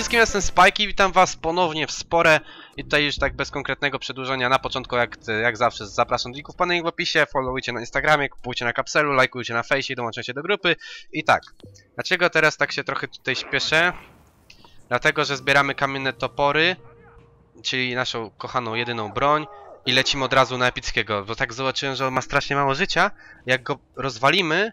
Wszystkim, jestem Spike i witam was ponownie w Spore i tutaj już tak bez konkretnego przedłużenia na początku jak, jak zawsze zapraszam do linków w opisie, followujcie na Instagramie, kupujcie na kapselu, lajkujcie na fejsie, dołączajcie do grupy i tak. Dlaczego teraz tak się trochę tutaj śpieszę? Dlatego, że zbieramy kamienne topory, czyli naszą kochaną jedyną broń i lecimy od razu na epickiego, bo tak zobaczyłem, że on ma strasznie mało życia, jak go rozwalimy,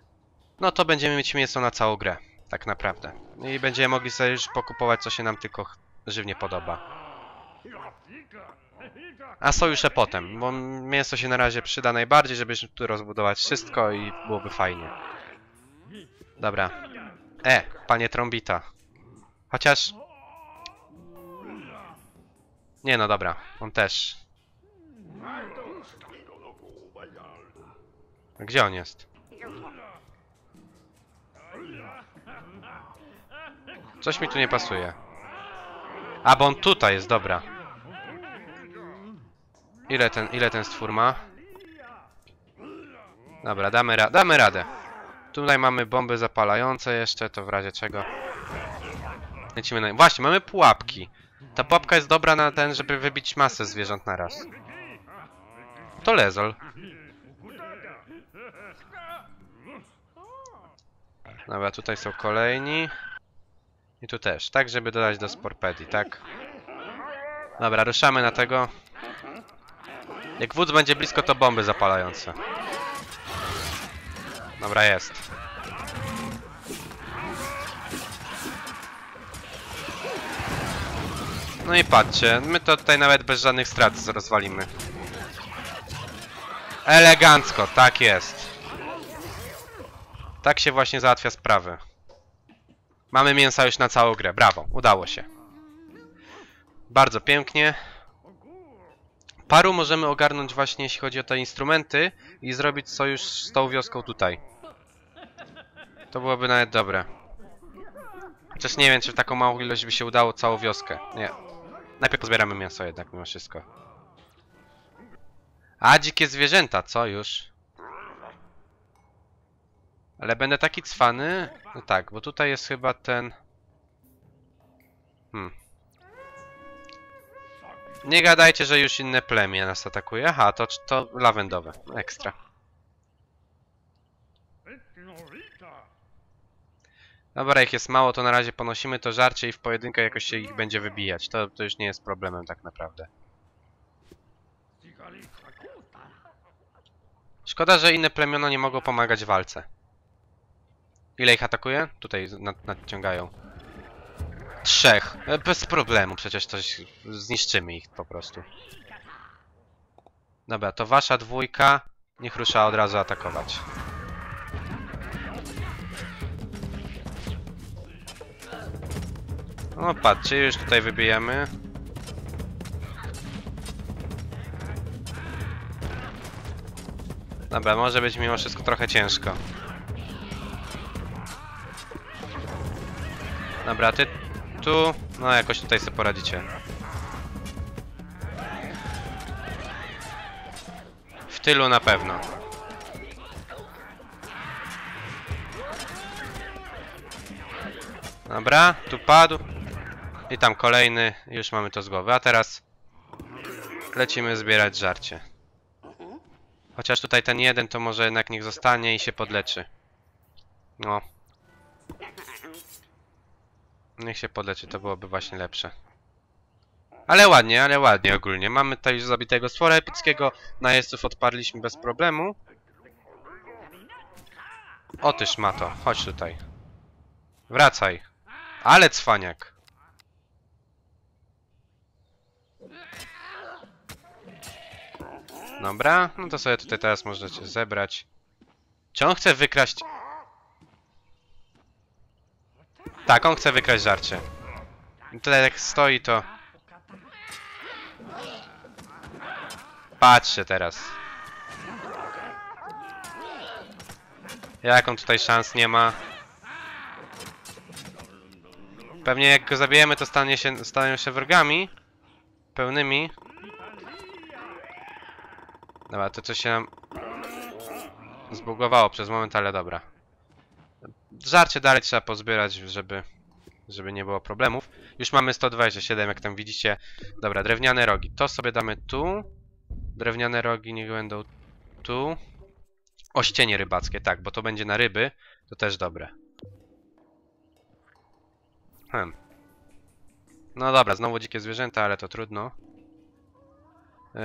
no to będziemy mieć mięso na całą grę, tak naprawdę. I będziemy mogli sobie już pokupować, co się nam tylko żywnie podoba. A sojusze potem, bo mięso się na razie przyda najbardziej, żebyśmy tu rozbudować wszystko i byłoby fajnie. Dobra. E, panie Trombita. Chociaż... Nie no, dobra. On też. Gdzie on jest? Coś mi tu nie pasuje. A, bo on tutaj jest, dobra. Ile ten, ile ten stwór ma? Dobra, damy, ra damy radę. Tutaj mamy bomby zapalające jeszcze, to w razie czego. Lecimy na... Właśnie, mamy pułapki. Ta pułapka jest dobra na ten, żeby wybić masę zwierząt na raz. To lezol. Dobra, tutaj są kolejni. I tu też, tak żeby dodać do sporpedii, tak? Dobra, ruszamy na tego. Jak wódz będzie blisko, to bomby zapalające. Dobra, jest. No i patrzcie, my to tutaj nawet bez żadnych strat rozwalimy. Elegancko, tak jest. Tak się właśnie załatwia sprawy. Mamy mięsa już na całą grę. Brawo, udało się. Bardzo pięknie. Paru możemy ogarnąć właśnie jeśli chodzi o te instrumenty i zrobić sojusz z tą wioską tutaj. To byłoby nawet dobre. Chociaż nie wiem, czy w taką małą ilość by się udało całą wioskę. Nie. Najpierw pozbieramy mięso jednak mimo wszystko. A, dzikie zwierzęta, co już? Ale będę taki cwany? No tak, bo tutaj jest chyba ten... Hmm. Nie gadajcie, że już inne plemię nas atakuje. Aha, to, to lawendowe. Ekstra. Dobra, jak jest mało, to na razie ponosimy to żarcie i w pojedynkę jakoś się ich będzie wybijać. To, to już nie jest problemem tak naprawdę. Szkoda, że inne plemiona nie mogą pomagać w walce. Ile ich atakuje? Tutaj nad, nadciągają. Trzech. E, Bez problemu, przecież coś zniszczymy ich po prostu. Dobra, to wasza dwójka. Niech rusza od razu atakować. No patrzcie, już tutaj wybijemy. Dobra, może być mimo wszystko trochę ciężko. Dobra, ty tu... No jakoś tutaj sobie poradzicie. W tylu na pewno. Dobra, tu padł. I tam kolejny. Już mamy to z głowy. A teraz lecimy zbierać żarcie. Chociaż tutaj ten jeden to może jednak niech zostanie i się podleczy. No. Niech się podleczy, to byłoby właśnie lepsze. Ale ładnie, ale ładnie ogólnie. Mamy tutaj już zabitego stwora epickiego. Najeźdźców odparliśmy bez problemu. Otyż ma to. Chodź tutaj. Wracaj. Ale cwaniak. Dobra, no to sobie tutaj teraz możecie zebrać. Czy on chce wykraść... Tak, on chce wykraść żarcie. I Tutaj jak stoi to... Patrzcie teraz. Jak on tutaj szans nie ma. Pewnie jak go zabijemy to stanie się, staną się wrogami. Pełnymi. Dobra, to coś się nam zbugowało przez moment, ale dobra. Żarcie dalej trzeba pozbierać, żeby żeby nie było problemów. Już mamy 127, jak tam widzicie. Dobra, drewniane rogi. To sobie damy tu. Drewniane rogi niech będą tu. Ościenie rybackie, tak, bo to będzie na ryby. To też dobre. Hmm. No dobra, znowu dzikie zwierzęta, ale to trudno. Yy.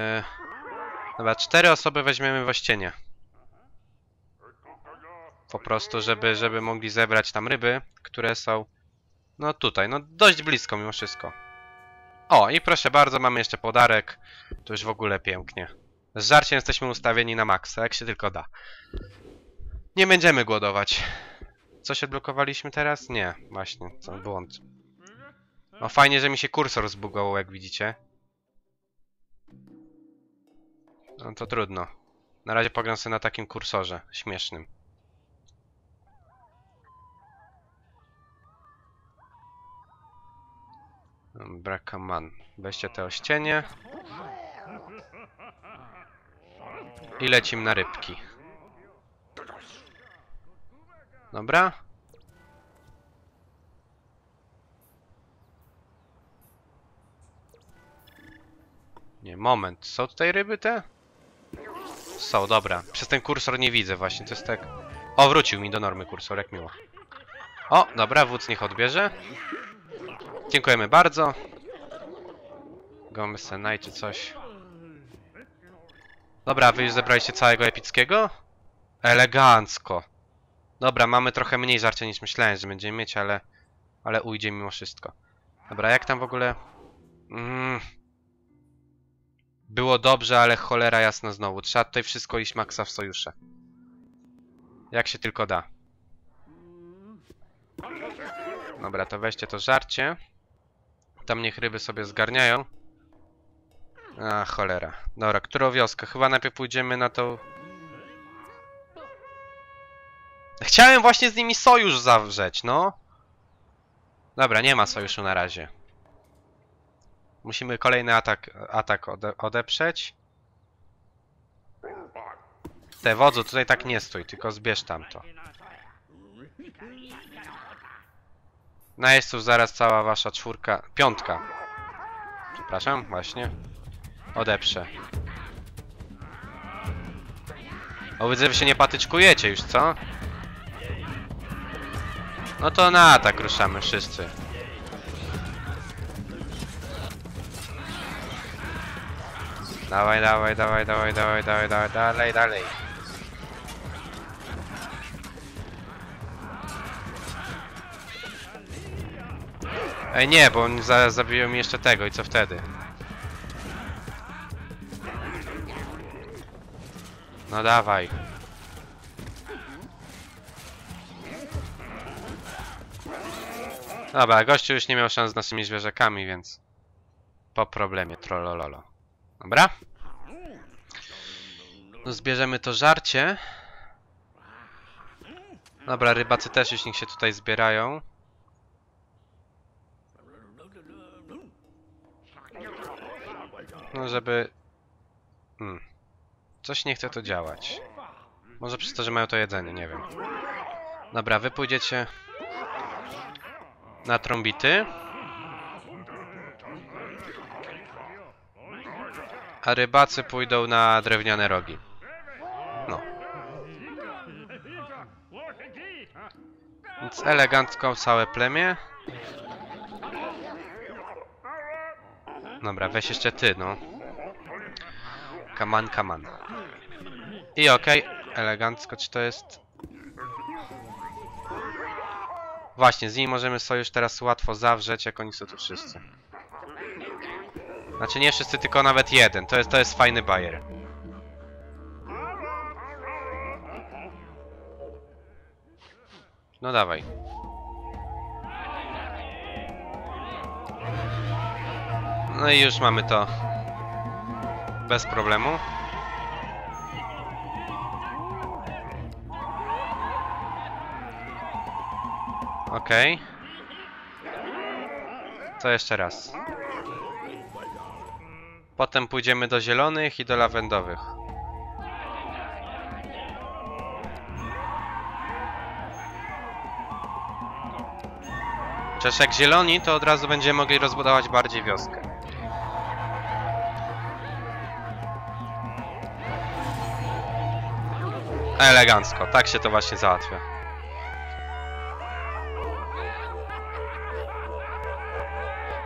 Dobra, cztery osoby weźmiemy w ościenie. Po prostu, żeby, żeby mogli zebrać tam ryby, które są... No tutaj, no dość blisko mimo wszystko. O, i proszę bardzo, mamy jeszcze podarek. To już w ogóle pięknie. Z żarciem jesteśmy ustawieni na maksa, jak się tylko da. Nie będziemy głodować. Coś odblokowaliśmy teraz? Nie, właśnie, to błąd. No fajnie, że mi się kursor zbugował, jak widzicie. No to trudno. Na razie pogram sobie na takim kursorze śmiesznym. Braka man. Weźcie te ościenie. I lecim na rybki. Dobra. Nie, moment. Są tutaj ryby te? Są, dobra. Przez ten kursor nie widzę właśnie, to jest tak... O, wrócił mi do normy kursor, jak miło. O, dobra, wódz niech odbierze. Dziękujemy bardzo. Gomy Senai czy coś. Dobra, wy już zebraliście całego epickiego? Elegancko. Dobra, mamy trochę mniej żarcia niż myślałem, że będziemy mieć, ale... Ale ujdzie mimo wszystko. Dobra, jak tam w ogóle... Mm. Było dobrze, ale cholera jasna znowu. Trzeba tutaj wszystko iść maksa w sojusze. Jak się tylko da. Dobra, to weźcie to żarcie. Tam niech ryby sobie zgarniają. A, cholera. Dobra, którą wioskę? Chyba najpierw pójdziemy na tą... Chciałem właśnie z nimi sojusz zawrzeć, no. Dobra, nie ma sojuszu na razie. Musimy kolejny atak, atak ode, odeprzeć. Te wodzu, tutaj tak nie stój, tylko zbierz tamto. Na jeźdźców zaraz cała wasza czwórka, piątka. Przepraszam, właśnie. Odeprze. O, widzę, wy się nie patyczkujecie już, co? No to na atak ruszamy wszyscy. Dawaj, dawaj, dawaj, dawaj, dawaj, dawaj, dawaj, dalej, dalej. Ej, nie, bo oni zaraz zabiją mi jeszcze tego i co wtedy? No dawaj. Dobra, gościu już nie miał szans z naszymi zwierzakami, więc... Po problemie, trollololo. Dobra. No zbierzemy to żarcie. Dobra, rybacy też już niech się tutaj zbierają. No żeby... Hmm. Coś nie chce to działać. Może przez to, że mają to jedzenie, nie wiem. Dobra, wy pójdziecie na trąbity. A rybacy pójdą na drewniane rogi. No. Więc elegancko całe plemię. Dobra, weź jeszcze ty, no. Kaman, kaman. I okej, okay. elegancko, czy to jest... Właśnie, z nimi możemy sojusz teraz łatwo zawrzeć, jak oni są tu wszyscy. Znaczy nie wszyscy, tylko nawet jeden. To jest, to jest fajny bajer. No dawaj. No i już mamy to bez problemu. Okej. Okay. Co jeszcze raz? Potem pójdziemy do zielonych i do lawendowych. Jak zieloni, to od razu będziemy mogli rozbudować bardziej wioskę. Elegancko, tak się to właśnie załatwia.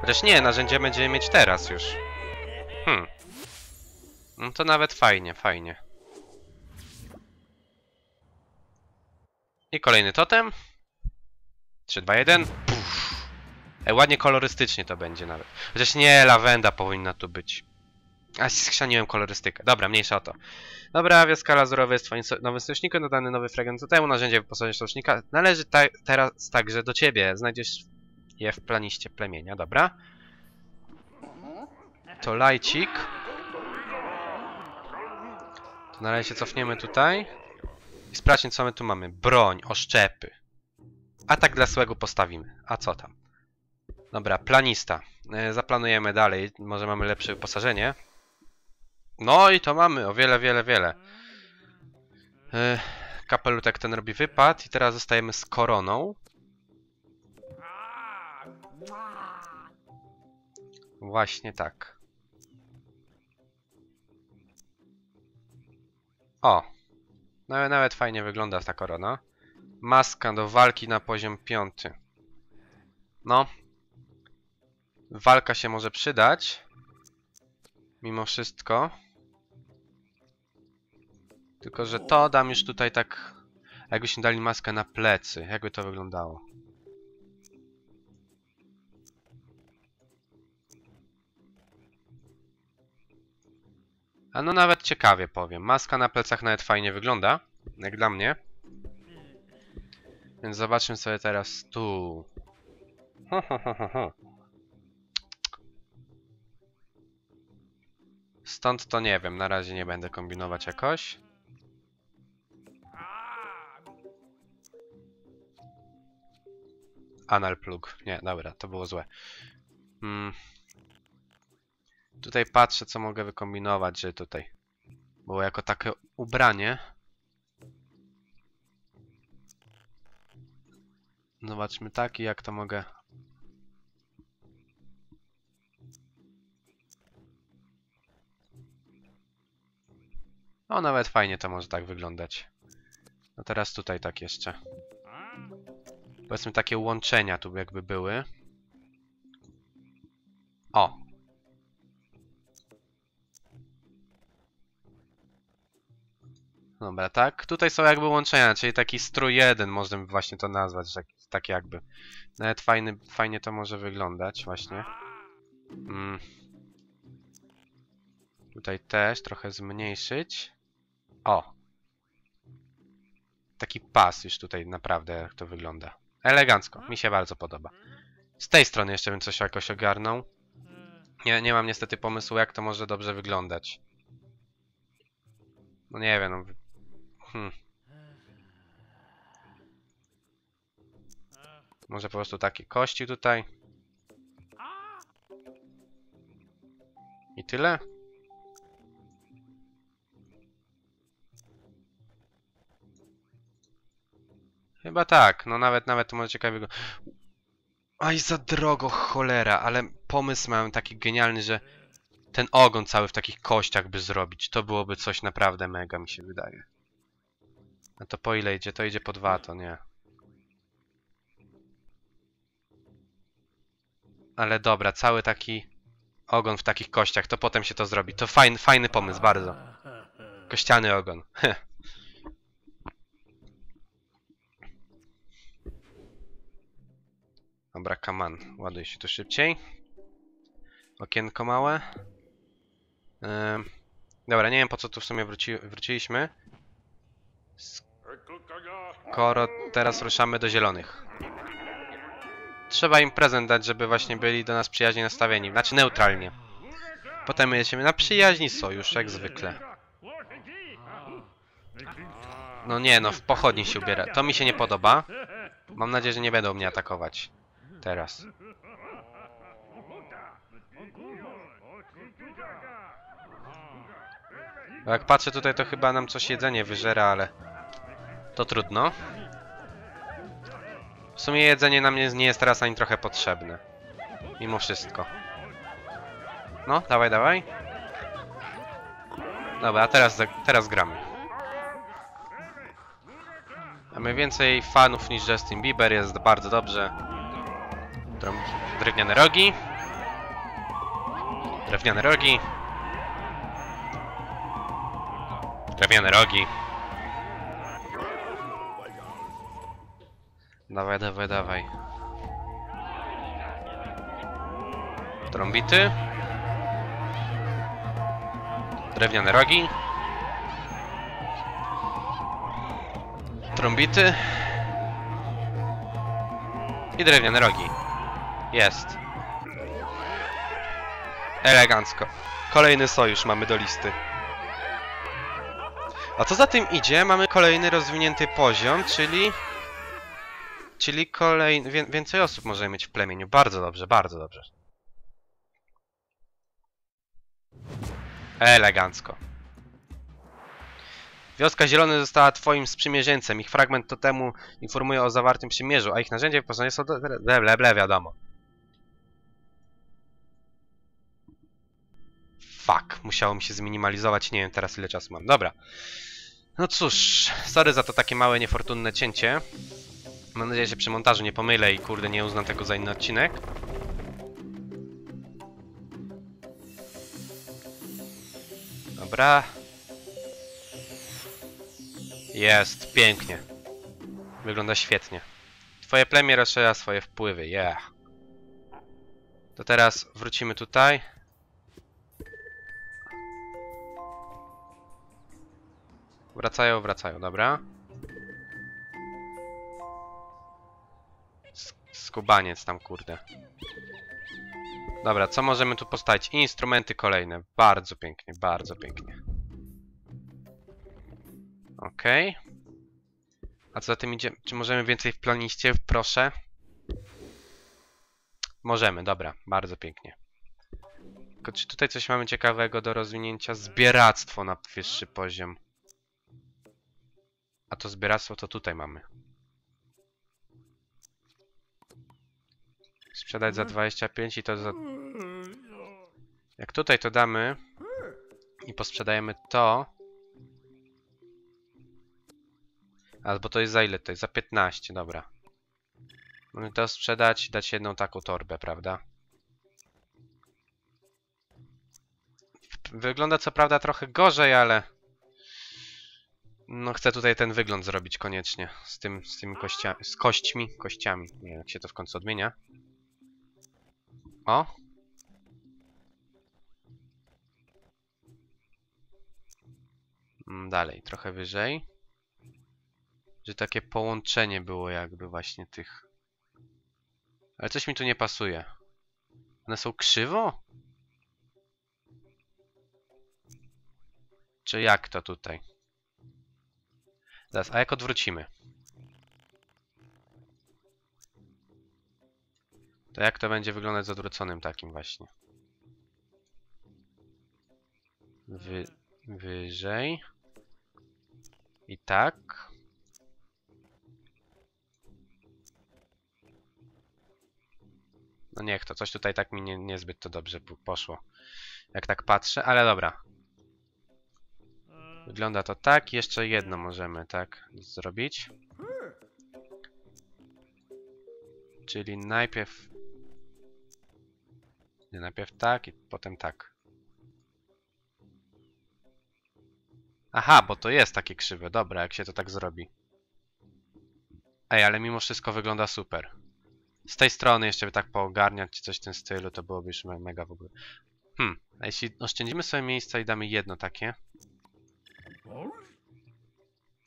Chociaż nie, narzędzie będziemy mieć teraz już. Hmm. No to nawet fajnie, fajnie. I kolejny totem. 3, 2, 1. Puf. Ej, ładnie kolorystycznie to będzie nawet. Chociaż nie, lawenda powinna tu być. A, schrzaniłem kolorystykę. Dobra, mniejsza o to. Dobra, wioska lazurowa jest twoim so nowym sojusznikiem, dodany nowy fragment totemu, narzędzie wyposażenia sojusznika należy ta teraz także do ciebie. Znajdziesz je w planiście plemienia, dobra. To lajcik. To na razie się cofniemy tutaj. I sprawdźmy co my tu mamy. Broń, oszczepy. Atak dla złego postawimy. A co tam? Dobra, planista. E, Zaplanujemy dalej. Może mamy lepsze wyposażenie. No i to mamy o wiele, wiele, wiele. E, Kapelutek ten robi wypad i teraz zostajemy z koroną. Właśnie tak. O! Nawet, nawet fajnie wygląda ta korona. Maska do walki na poziom piąty. No. Walka się może przydać. Mimo wszystko. Tylko, że to dam już tutaj tak... Jakbyśmy dali maskę na plecy. Jakby to wyglądało? A no nawet ciekawie powiem. Maska na plecach nawet fajnie wygląda. Jak dla mnie. Więc zobaczmy sobie teraz tu. Ho, ho, ho, ho, ho. Stąd to nie wiem, na razie nie będę kombinować jakoś. Anal plug. Nie, dobra, to było złe. Hmm. Tutaj patrzę, co mogę wykombinować, że tutaj było jako takie ubranie. Zobaczmy taki, jak to mogę. O, nawet fajnie to może tak wyglądać. No teraz tutaj tak jeszcze. Powiedzmy takie łączenia tu jakby były. O! Dobra, tak. Tutaj są jakby łączenia, czyli taki strój jeden, można by właśnie to nazwać, że tak jakby. Nawet fajny, fajnie to może wyglądać właśnie. Mm. Tutaj też trochę zmniejszyć. O! Taki pas już tutaj naprawdę jak to wygląda. Elegancko, mi się bardzo podoba. Z tej strony jeszcze bym coś jakoś ogarnął. Nie, nie mam niestety pomysłu jak to może dobrze wyglądać. No nie wiem, no... Hmm. Może po prostu takie kości tutaj. I tyle? Chyba tak, no nawet, nawet to może ciekawiego. Aj, za drogo, cholera, ale pomysł miałem taki genialny, że ten ogon cały w takich kościach by zrobić. To byłoby coś naprawdę mega, mi się wydaje. A to po ile idzie? To idzie po dwa, to nie. Ale dobra, cały taki ogon w takich kościach, to potem się to zrobi. To fajny, fajny pomysł, bardzo. Kościany ogon. Dobra, kaman. Ładuj się tu szybciej. Okienko małe. Dobra, nie wiem po co tu w sumie wróci, wróciliśmy. Skoro teraz ruszamy do zielonych. Trzeba im prezent dać, żeby właśnie byli do nas przyjaźnie nastawieni. Znaczy neutralnie. Potem my jedziemy na przyjaźń i sojusz, jak zwykle. No nie no, w pochodni się ubiera. To mi się nie podoba. Mam nadzieję, że nie będą mnie atakować. Teraz. Bo jak patrzę tutaj, to chyba nam coś jedzenie wyżera, ale... To trudno. W sumie jedzenie nam nie, jest teraz ani trochę potrzebne. Mimo wszystko. No, dawaj, dawaj. Dobra, teraz, teraz gramy. Mamy więcej fanów niż Justin Bieber, jest bardzo dobrze. Drą- Drewniane rogi. Drewniane rogi. Drewniane rogi. Dawaj, dawaj, dawaj. Trąbity. Drewniane rogi. Trąbity. I drewniane rogi. Jest. Elegancko. Kolejny sojusz mamy do listy. A co za tym idzie, mamy kolejny rozwinięty poziom, czyli... Czyli kolejny... Wię więcej osób możemy mieć w plemieniu. Bardzo dobrze, bardzo dobrze. Elegancko. Wioska Zielony została twoim sprzymierzeńcem. Ich fragment totemu informuje o zawartym przymierzu, a ich narzędzie wyposażenie są... do- Ble, ble, ble, wiadomo. Fuck, musiało mi się zminimalizować, nie wiem teraz ile czasu mam. Dobra. No cóż, sorry za to takie małe, niefortunne cięcie. Mam nadzieję, że przy montażu nie pomylę i kurde nie uznam tego za inny odcinek. Dobra. Jest, pięknie. Wygląda świetnie. Twoje plemię rozszerza swoje wpływy, yeah. To teraz wrócimy tutaj. Wracają, wracają, dobra. Sk- Skubaniec tam, kurde. Dobra, co możemy tu postawić? Instrumenty kolejne. Bardzo pięknie, bardzo pięknie. Okej. A co za tym idzie? Czy możemy więcej w planiście? Proszę. Możemy, dobra. Bardzo pięknie. Tylko czy tutaj coś mamy ciekawego do rozwinięcia? Zbieractwo na wyższy poziom. A to zbieractwo to tutaj mamy. Sprzedać za 25 i to za... Jak tutaj to damy i posprzedajemy to... Albo to jest za ile? To jest za 15, dobra. Mamy to sprzedać i dać jedną taką torbę, prawda? Wygląda co prawda trochę gorzej, ale... No chcę tutaj ten wygląd zrobić koniecznie. Z tym, z tymi kościa z kośćmi, kościami. Nie wiem jak się to w końcu odmienia. O! Mm, Dalej, trochę wyżej. Że takie połączenie było jakby właśnie tych... Ale coś mi tu nie pasuje. One są krzywo? Czy jak to tutaj? Zaraz, a jak odwrócimy? To jak to będzie wyglądać z odwróconym takim właśnie? Wy, wyżej. I tak. No niech to, coś tutaj tak mi nie, niezbyt to dobrze po- poszło. Jak tak patrzę, ale dobra. Wygląda to tak. Jeszcze jedno możemy tak zrobić. Czyli najpierw... Nie, najpierw tak i potem tak. Aha, bo to jest takie krzywe. Dobra, jak się to tak zrobi. Ej, ale mimo wszystko wygląda super. Z tej strony jeszcze by tak poogarniać coś w tym stylu, to byłoby już me- mega w ogóle. Hmm, a jeśli oszczędzimy sobie miejsca i damy jedno takie...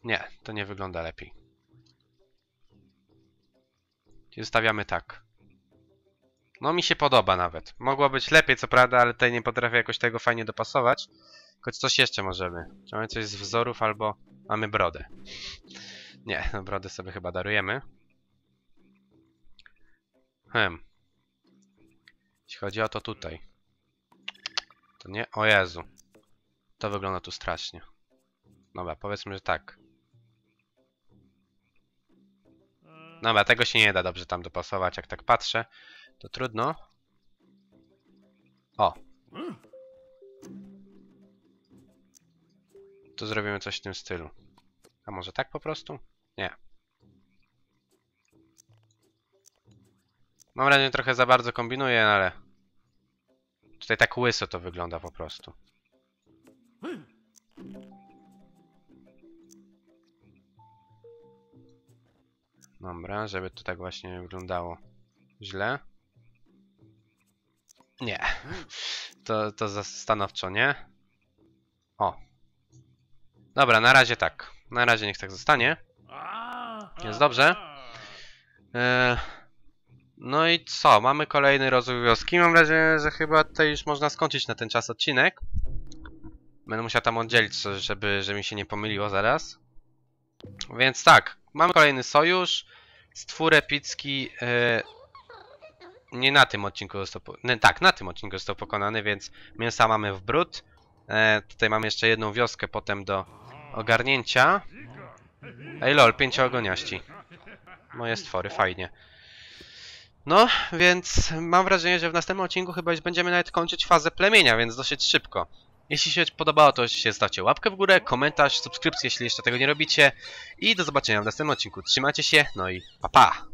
Nie, to nie wygląda lepiej. Zostawiamy tak. No mi się podoba nawet. Mogło być lepiej, co prawda, ale tutaj nie potrafię jakoś tego fajnie dopasować. Choć coś jeszcze możemy. Czy mamy coś z wzorów, albo mamy brodę. Nie, no brodę sobie chyba darujemy. Hmm. Jeśli chodzi o to tutaj. To nie... O Jezu. To wygląda tu strasznie. Dobra, powiedzmy, że tak. Dobra, tego się nie da dobrze tam dopasować, jak tak patrzę. To trudno. O. Tu zrobimy coś w tym stylu. A może tak po prostu? Nie. Mam wrażenie, że trochę za bardzo kombinuję, ale... Tutaj tak łyso to wygląda po prostu. Dobra, żeby to tak właśnie wyglądało źle. Nie. To, to stanowczo nie. O. Dobra, na razie tak. Na razie niech tak zostanie. Jest dobrze. Eee, no i co? Mamy kolejny rozwój wioski. Mam wrażenie, że chyba tutaj już można skończyć na ten czas odcinek. Będę musiał tam oddzielić żeby, żeby mi się nie pomyliło zaraz. Więc tak, mamy kolejny sojusz. Stwór epicki e, nie na tym odcinku został. Nie, tak, na tym odcinku został pokonany, więc mięsa mamy w brud. E, tutaj mamy jeszcze jedną wioskę potem do ogarnięcia. Ej lol, pięcioogoniaści. Moje stwory, fajnie. No, więc mam wrażenie, że w następnym odcinku chyba już będziemy nawet kończyć fazę plemienia, więc dosyć szybko. Jeśli się podobało, to się stawcie łapkę w górę, komentarz, subskrypcję, jeśli jeszcze tego nie robicie. I do zobaczenia w następnym odcinku. Trzymajcie się, no i pa pa!